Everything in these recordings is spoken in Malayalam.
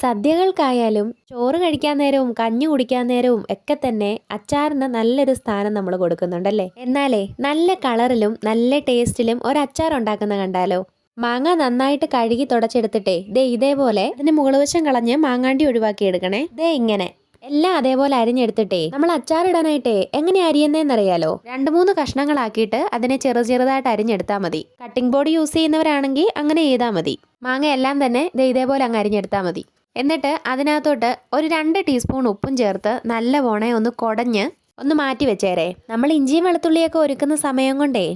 സദ്യകൾക്കായാലും ചോറ് കഴിക്കാൻ നേരവും കഞ്ഞി കുടിക്കാൻ നേരവും ഒക്കെ തന്നെ അച്ചാറിന് നല്ലൊരു സ്ഥാനം നമ്മൾ കൊടുക്കുന്നുണ്ടല്ലേ? എന്നാലേ നല്ല കളറിലും നല്ല ടേസ്റ്റിലും ഒരു അച്ചാർ ഉണ്ടാക്കുന്ന കണ്ടാലോ? മാങ്ങ നന്നായിട്ട് കഴുകി തുടച്ചെടുത്തിട്ടേ ദേ ഇതേപോലെ അതിന് മുകൾവശം കളഞ്ഞ് മാങ്ങാണ്ടി ഒഴിവാക്കി എടുക്കണേ. ദേ ഇങ്ങനെ. എല്ലാം അതേപോലെ അരിഞ്ഞെടുത്തിട്ടേ നമ്മൾ അച്ചാറിടാനായിട്ടേ എങ്ങനെ അരിയുന്നതെന്നറിയാലോ രണ്ട് മൂന്ന് കഷ്ണങ്ങളാക്കിയിട്ട് അതിനെ ചെറു ചെറുതായിട്ട് അരിഞ്ഞെടുത്താൽ മതി. കട്ടിംഗ് ബോർഡ് യൂസ് ചെയ്യുന്നവരാണെങ്കിൽ അങ്ങനെ ചെയ്താൽ മതി. മാങ്ങ എല്ലാം തന്നെ ഇതേപോലെ അങ്ങ് അരിഞ്ഞെടുത്താൽ മതി. എന്നിട്ട് അതിനകത്തോട്ട് ഒരു രണ്ട് ടീസ്പൂൺ ഉപ്പും ചേർത്ത് നല്ല വോണേ ഒന്ന് കുടഞ്ഞ് ഒന്ന് മാറ്റി വെച്ചേരേ. നമ്മൾ ഇഞ്ചിയും വെളുത്തുള്ളിയൊക്കെ ഒരുക്കുന്ന സമയം കൊണ്ടേ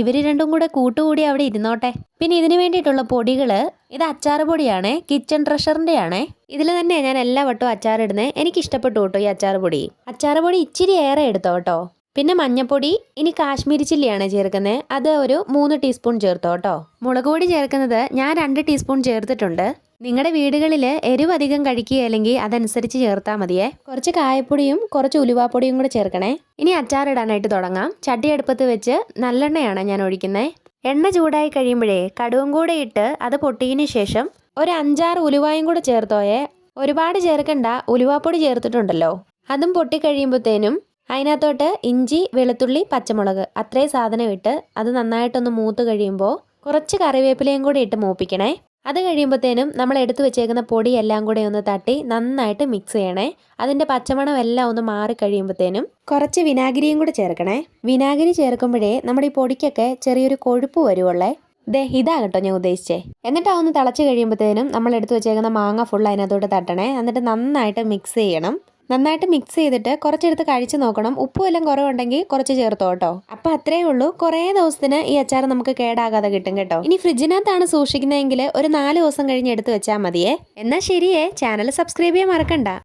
ഇവർ രണ്ടും കൂടെ കൂട്ടുകൂടി അവിടെ ഇരുന്നോട്ടെ. പിന്നെ ഇതിന് വേണ്ടിയിട്ടുള്ള പൊടികൾ ഇത് അച്ചാർ പൊടിയാണേ കിച്ചൺ ട്രഷറിന്റെയാണേ ഇതിൽ തന്നെ ഞാൻ എല്ലാ വട്ടവും അച്ചാർ ഇടുന്നേ. എനിക്ക് ഇഷ്ടപ്പെട്ടു കേട്ടോ ഈ അച്ചാർ പൊടി. അച്ചാർ പൊടി ഇച്ചിരി ഏറെ എടുത്തോ കേട്ടോ. പിന്നെ മഞ്ഞപ്പൊടി ഇനി കാശ്മീരി ചില്ലിയാണ് ചേർക്കുന്നത് അത് ഒരു മൂന്ന് ടീസ്പൂൺ ചേർത്തോ കേട്ടോ. മുളക് പൊടി ചേർക്കുന്നത് ഞാൻ രണ്ട് ടീസ്പൂൺ ചേർത്തിട്ടുണ്ട്. നിങ്ങളുടെ വീടുകളിൽ എരിവ് അധികം കഴിക്കുകയല്ലെങ്കിൽ അതനുസരിച്ച് ചേർത്താൽ മതിയേ? കുറച്ച് കായപ്പൊടിയും കുറച്ച് ഉലുവാപ്പൊടിയും കൂടെ ചേർക്കണേ. ഇനി അച്ചാറിടാനായിട്ട് തുടങ്ങാം. ചട്ടി അടുപ്പത്ത് വെച്ച് നല്ലെണ്ണയാണ് ഞാൻ ഒഴിക്കുന്നത് എണ്ണ ചൂടായി കഴിയുമ്പോഴേ കടുവും കൂടെ ഇട്ട് അത് പൊട്ടിയതിന് ശേഷം ഒരു അഞ്ചാറ് ഉലുവായും കൂടെ ചേർത്തോയെ. ഒരുപാട് ചേർക്കണ്ട ഉലുവാപ്പൊടി ചേർത്തിട്ടുണ്ടല്ലോ. അതും പൊട്ടിക്കഴിയുമ്പോഴത്തേനും അതിനകത്തോട്ട് ഇഞ്ചി വെളുത്തുള്ളി പച്ചമുളക് അത്രയും സാധനം ഇട്ട് അത് നന്നായിട്ടൊന്ന് മൂത്ത് കഴിയുമ്പോൾ കുറച്ച് കറിവേപ്പിലയും കൂടി ഇട്ട് മൂപ്പിക്കണേ. അത് കഴിയുമ്പോഴത്തേനും നമ്മൾ എടുത്തു വെച്ചേക്കുന്ന പൊടി എല്ലാം കൂടെ ഒന്ന് തട്ടി നന്നായിട്ട് മിക്സ് ചെയ്യണേ. അതിന്റെ പച്ചമണം എല്ലാം ഒന്ന് മാറി കഴിയുമ്പോഴത്തേനും കുറച്ച് വിനാഗിരിയും കൂടെ ചേർക്കണേ. വിനാഗിരി ചേർക്കുമ്പോഴേ നമ്മുടെ ഈ പൊടിക്കൊക്കെ ചെറിയൊരു കൊഴുപ്പ് വരുവുള്ളേ. ദേ ഇതാ കേട്ടോ ഞാൻ ഉദ്ദേശിച്ചേ. എന്നിട്ട് അതൊന്ന് തിളച്ച് കഴിയുമ്പോഴത്തേനും നമ്മൾ എടുത്തു വെച്ചേക്കുന്ന മാങ്ങ ഫുൾ അതിനകത്തോട്ട് തട്ടണേ. എന്നിട്ട് നന്നായിട്ട് മിക്സ് ചെയ്യണം. നന്നായിട്ട് മിക്സ് ചെയ്തിട്ട് കുറച്ചെടുത്ത് കഴിച്ച് നോക്കണം. ഉപ്പും എല്ലാം കുറവുണ്ടെങ്കിൽ കുറച്ച് ചേർത്തോ കേട്ടോ. അപ്പൊ അത്രേ ഉള്ളൂ. കുറേ ദിവസത്തിന് ഈ അച്ചാർ നമുക്ക് കേടാകാതെ കിട്ടും കേട്ടോ. ഇനി ഫ്രിഡ്ജിനകത്താണ് സൂക്ഷിക്കുന്നതെങ്കിൽ ഒരു നാല് ദിവസം കഴിഞ്ഞ് എടുത്ത് വെച്ചാൽ മതിയേ. എന്നാൽ ശരിയേ. ചാനൽ സബ്സ്ക്രൈബ് ചെയ്യാൻ മറക്കണ്ട.